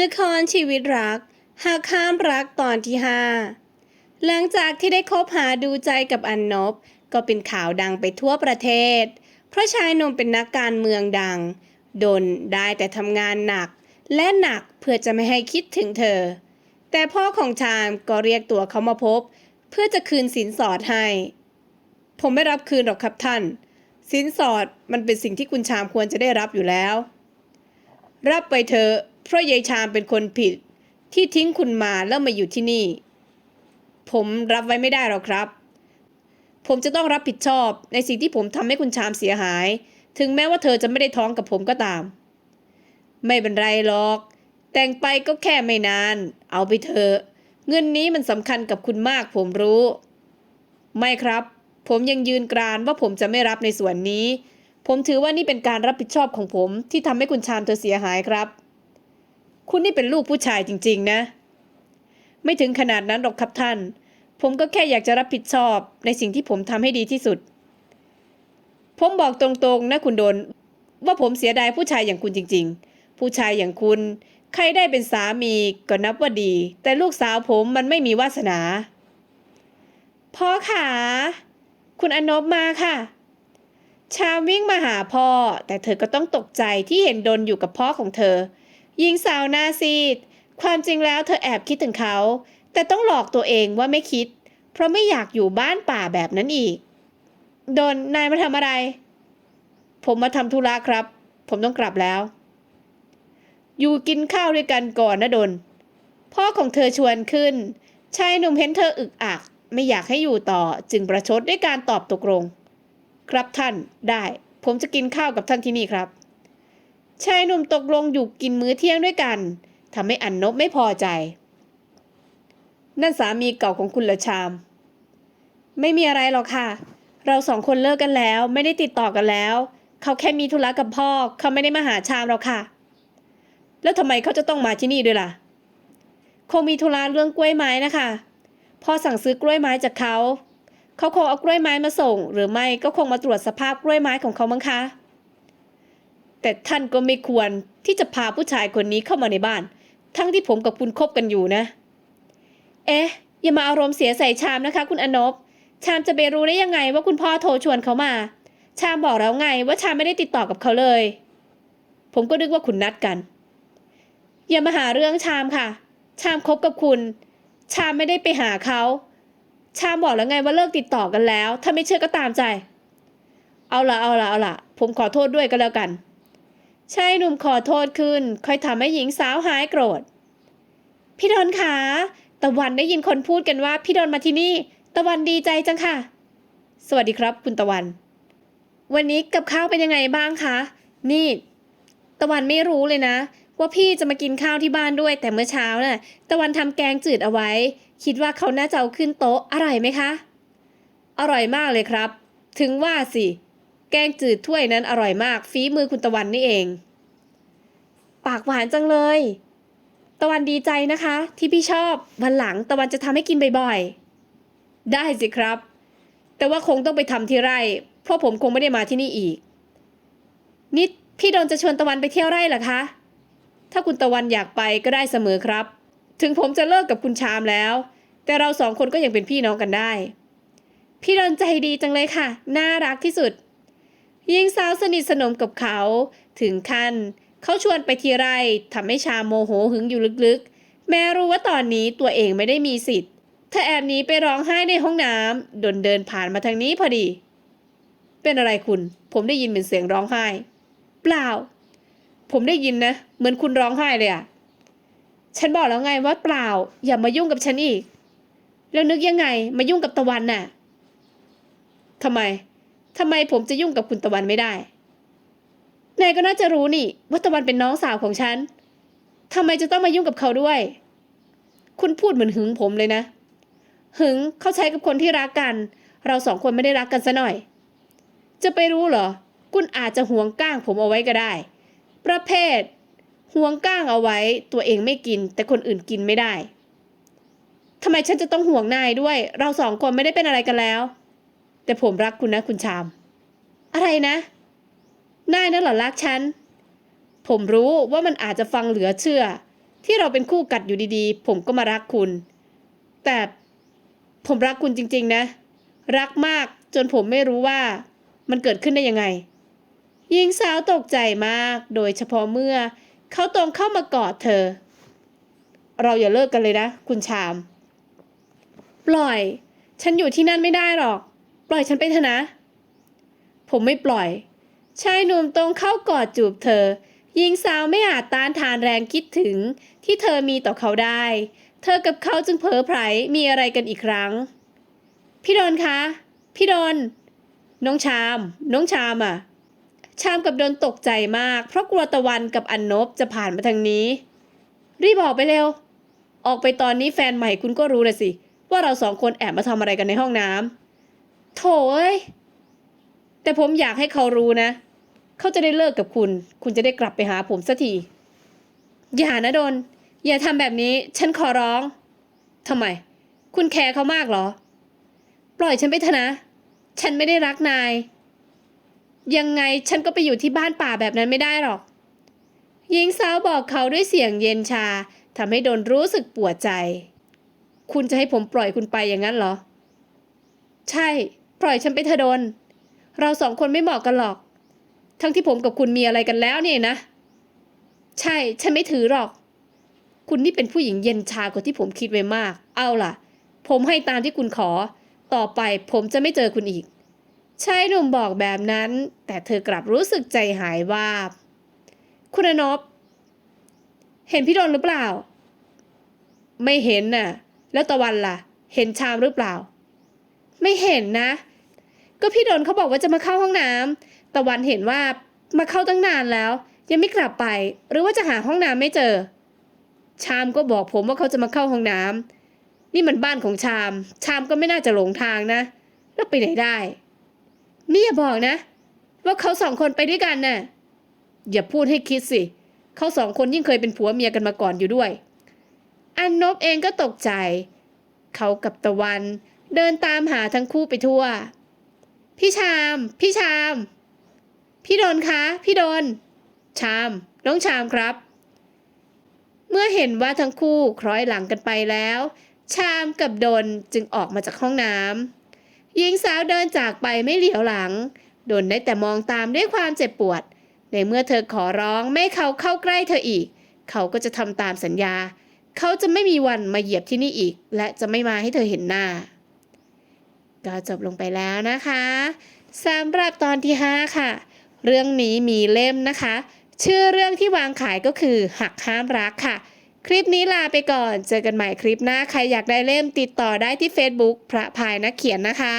ละครชีวิตรักหากข้ามรักตอนที่ห้าหลังจากที่ได้คบหาดูใจกับอันนบ ก็เป็นข่าวดังไปทั่วประเทศ เพราะชายหนุ่มเป็นนักการเมืองดัง ดนได้แต่ทำงานหนัก และหนักเพื่อจะไม่ให้คิดถึงเธอ แต่พ่อของชามก็เรียกตัวเขามาพบ เพื่อจะคืนสินสอดให้ ผมไม่รับคืนหรอกครับท่าน สินสอดมันเป็นสิ่งที่คุณชามควรจะได้รับอยู่แล้ว รับไปเถอะ เพราะยายชามเป็นคนผิด ที่ทิ้งคุณมาแล้วมาอยู่ที่นี่ ผมรับไว้ไม่ได้หรอกครับ ผมจะต้องรับผิดชอบในสิ่งที่ผมทำให้คุณชามเสียหาย ถึงแม้ว่าเธอจะไม่ได้ท้องกับผมก็ตาม ไม่เป็นไรหรอก แต่งไปก็แค่ไม่นาน เอาไปเถอะเงินนี้มันสำคัญกับคุณมากผมรู้ ไม่ครับ ผมยังยืนกรานว่าผมจะไม่รับในส่วนนี้ ผมถือว่านี่เป็นการรับผิดชอบของผมที่ทำให้คุณชามเธอเสียหายครับ คุณนี่เป็นลูกผู้ชายจริง ๆ นะ ไม่ถึงขนาดนั้นหรอกครับท่าน ผมก็แค่อยากจะรับผิดชอบในสิ่งที่ผมทำให้ดีที่สุด ผมบอกตรงๆ นะคุณโดน ว่าผมเสียดายผู้ชายอย่างคุณจริง ๆ ผู้ชายอย่างคุณ ใครได้เป็นสามีก็นับว่าดี แต่ลูกสาวผมมันไม่มีวาสนาพ่อขาคุณอนบมาค่ะ ชามวิ่งมาหาพ่อ แต่เธอก็ต้องตกใจที่เห็นดนอยู่กับพ่อของเธอ หญิงสาวหน้าซีด ความจริงแล้วเธอแอบคิดถึงเขา แต่ต้องหลอกตัวเองว่าไม่คิด เพราะไม่อยากอยู่บ้านป่าแบบนั้นอีก โดนนายมาทำอะไร ผมมาทำธุระครับ ผมต้องกลับแล้ว อยู่กินข้าวด้วยกันก่อนนะดน พ่อของเธอชวนขึ้นชายหนุ่มเห็นเธออึกอัก ไม่อยากให้อยู่ต่อจึงประชดด้วยการตอบตกลง ครับท่านได้ ผมจะกินข้าวกับท่านที่นี่ครับ ชายหนุ่มตกลงอยู่กินมื้อเที่ยงด้วยกันทำให้อันนบไม่พอใจ นั่นสามีเก่าของคุณละชาม ไม่มีอะไรหรอกค่ะ เราสองคนเลิกกันแล้ว ไม่ได้ติดต่อกันแล้ว เขาแค่มีธุระกับพ่อ เขาไม่ได้มาหาชามหรอกค่ะ แล้วทำไมเขาจะต้องมาที่นี่ด้วยล่ะ คงมีธุระเรื่องกล้วยไม้นะคะพ่อสั่งซื้อกล้วยไม้จากเขา เขาคงเอากล้วยไม้มาส่ง หรือไม่ก็คงมาตรวจสภาพกล้วยไม้ของเขามั้งคะ แต่ท่านก็ไม่ควรที่จะพาผู้ชายคนนี้เข้ามาในบ้าน ทั้งที่ผมกับคุณคบกันอยู่นะ เอ๊ะ อย่ามาอารมณ์เสียใส่ชามนะคะ คุณอนบชามจะไปรู้ได้ยังไงว่าคุณพ่อโทรชวนเขามา ชามบอกแล้วไงว่าชามไม่ได้ติดต่อกับเขาเลย ผมก็นึกว่าคุณนัดกัน อย่ามาหาเรื่องชามค่ะ ชามคบกับคุณ ชามไม่ได้ไปหาเขา ชามบอกแล้วไงว่าเลิกติดต่อกันแล้ว ถ้าไม่เชื่อก็ตามใจ เอาละเอาละเอาละผมขอโทษด้วยก็แล้วกัน ชายหนุ่มขอโทษขึ้น ค่อยทำให้หญิงสาวหายโกรธ พี่ดอนคะตะวันได้ยินคนพูดกันว่าพี่ดอนมาที่นี่ ตะวันดีใจจังค่ะ สวัสดีครับคุณตะวัน วันนี้กับข้าวเป็นยังไงบ้างคะ นี่ ตะวันไม่รู้เลยนะ ว่าพี่จะมากินข้าวที่บ้านด้วย แต่เมื่อเช้าน่ะ ตะวันทำแกงจืดเอาไว้ คิดว่าเขาน่าจะเอาขึ้นโต๊ะอร่อยไหมคะ อร่อยมากเลยครับ ถึงว่าสิ แกงจืดถ้วยนั้นอร่อยมาก ฝีมือคุณตะวันนี่เอง ปากหวานจังเลย ตะวันดีใจนะคะ ที่พี่ชอบวันหลังตะวันจะทำให้กินบ่อยๆ ได้สิครับ แต่ว่าคงต้องไปทำที่ไร่ เพราะผมคงไม่ได้มาที่นี่อีก นิดพี่โดนจะชวนตะวันไปเที่ยวไร่เหรอคะ ถ้าคุณตะวันอยากไปก็ได้เสมอครับ ถึงผมจะเลิกกับคุณชามแล้ว แต่เราสองคนก็ยังเป็นพี่น้องกันได้ พี่โดนใจดีจังเลยค่ะ น่ารักที่สุด ยิงสาวสนิทสนมกับเขา ถึงขั้นเขาชวนไปที่ไรทำให้ชาโมโหหึงอยู่ลึกๆ แม้รู้ว่าตอนนี้ตัวเองไม่ได้มีสิทธิ์เธอแอบหนีไปร้องไห้ในห้องน้ำดนเดินผ่านมาทางนี้พอดี เป็นอะไรคุณ ผมได้ยินเป็นเสียงร้องไห้ เปล่า ผมได้ยินนะ เหมือนคุณร้องไห้เลยอะฉันบอกแล้วไงว่าเปล่า อย่ามายุ่งกับฉันอีก แล้วนึกยังไงมายุ่งกับตะวันน่ะทำไม ทำไมผมจะยุ่งกับคุณตะวันไม่ได้ นายก็น่าจะรู้นี่ว่าตะวันเป็นน้องสาวของฉันทำไมจะต้องมายุ่งกับเขาด้วย คุณพูดเหมือนหึงผมเลยนะ หึงเขาใช้กับคนที่รักกัน เราสองคนไม่ได้รักกันซะหน่อย จะไปรู้เหรอ คุณอาจจะห่วงก้างผมเอาไว้ก็ได้ ประเภทห่วงก้างเอาไว้ ตัวเองไม่กิน แต่คนอื่นกินไม่ได้ทำไมฉันจะต้องห่วงนายด้วย เราสองคนไม่ได้เป็นอะไรกันแล้ว แต่ผมรักคุณนะคุณชาม อะไรนะนายนั่นหรอรักฉัน ผมรู้ว่ามันอาจจะฟังเหลือเชื่อ ที่เราเป็นคู่กัดอยู่ดีๆ ผมก็มารักคุณ แต่ผมรักคุณจริง ๆ นะ รักมากจนผมไม่รู้ว่ามันเกิดขึ้นได้ยังไงหญิงสาวตกใจมาก โดยเฉพาะเมื่อเขาตรงเข้ามากอดเธอ เราอย่าเลิกกันเลยนะ คุณชาม ปล่อย ฉันอยู่ที่นั่นไม่ได้หรอก ปล่อยฉันไปเถอะนะ ผมไม่ปล่อย ชายหนุ่มตรงเข้ากอดจูบเธอหญิงสาวไม่อาจต้านทานแรงคิดถึงที่เธอมีต่อเขาได้ เธอกับเขาจึงเผลอไผลมีอะไรกันอีกครั้ง พี่ดนคะ พี่ดนน้องชาม น้องชามอะ ชามกับดนตกใจมาก เพราะกลัวตะวันกับอันนบจะผ่านมาทางนี้ รีบออกไปเร็ว ออกไปตอนนี้แฟนใหม่คุณก็รู้เลยสิ ว่าเราสองคนแอบมาทำอะไรกันในห้องน้ำ โถเอ้ยแต่ผมอยากให้เขารู้นะ เขาจะได้เลิกกับคุณ คุณจะได้กลับไปหาผมสักที อย่านะดน อย่าทำแบบนี้ ฉันขอร้อง ทำไม คุณแคร์เขามากเหรอ ปล่อยฉันไปเถอะนะ ฉันไม่ได้รักนาย ยังไงฉันก็ไปอยู่ที่บ้านป่าแบบนั้นไม่ได้หรอก หญิงสาวบอกเขาด้วยเสียงเย็นชาทำให้ดนรู้สึกปวดใจ คุณจะให้ผมปล่อยคุณไปอย่างนั้นเหรอ ใช่ ปล่อยฉันไปเถอะดน เราสองคนไม่เหมาะกันหรอก ทั้งที่ผมกับคุณมีอะไรกันแล้วเนี่ยนะ ใช่ ฉันไม่ถือหรอก คุณนี่เป็นผู้หญิงเย็นชากว่าที่ผมคิดไว้มาก เอาล่ะ ผมให้ตามที่คุณขอ ต่อไปผมจะไม่เจอคุณอีกชายหนุ่มบอกแบบนั้น แต่เธอกลับรู้สึกใจหายวาบ คุณอนบเห็นพี่ดนหรือเปล่า ไม่เห็นน่ะ แล้วตะวันล่ะ เห็นชามหรือเปล่า ไม่เห็นนะ ก็พี่ดนเขาบอกว่าจะมาเข้าห้องน้ำตะวันเห็นว่ามาเข้าตั้งนานแล้ว ยังไม่กลับไป หรือว่าจะหาห้องน้ำไม่เจอ ชามก็บอกผมว่าเขาจะมาเข้าห้องน้ำนี่มันบ้านของชาม ชามก็ไม่น่าจะหลงทางนะ แล้วไปไหนได้นี่อย่าบอกนะ ว่าเขาสองคนไปด้วยกันน่ะอย่าพูดให้คิดสิเขาสองคนยิ่งเคยเป็นผัวเมียกันมาก่อนอยู่ด้วย อันนบเองก็ตกใจ เขากับตะวัน เดินตามหาทั้งคู่ไปทั่ว พี่ชาม พี่ชาม พี่ดนคะ พี่ดน ชาม น้องชามครับ เมื่อเห็นว่าทั้งคู่คล้อยหลังกันไปแล้ว ชามกับดนจึงออกมาจากห้องน้ำหญิงสาวเดินจากไปไม่เหลียวหลัง ดนได้แต่มองตามด้วยความเจ็บปวด ในเมื่อเธอขอร้องไม่ให้เขาเข้าใกล้เธออีก เขาก็จะทำตามสัญญา เขาจะไม่มีวันมาเหยียบที่นี่อีก และจะไม่มาให้เธอเห็นหน้า ก็จบลงไปแล้วนะคะสำหรับตอนที่ 5 ค่ะ เรื่องนี้มีเล่มนะคะ ชื่อเรื่องที่วางขายก็คือหักห้ามรักค่ะ คลิปนี้ลาไปก่อน เจอกันใหม่คลิปหน้า ใครอยากได้เล่มติดต่อได้ที่ Facebook พระพายนักเขียนนะคะ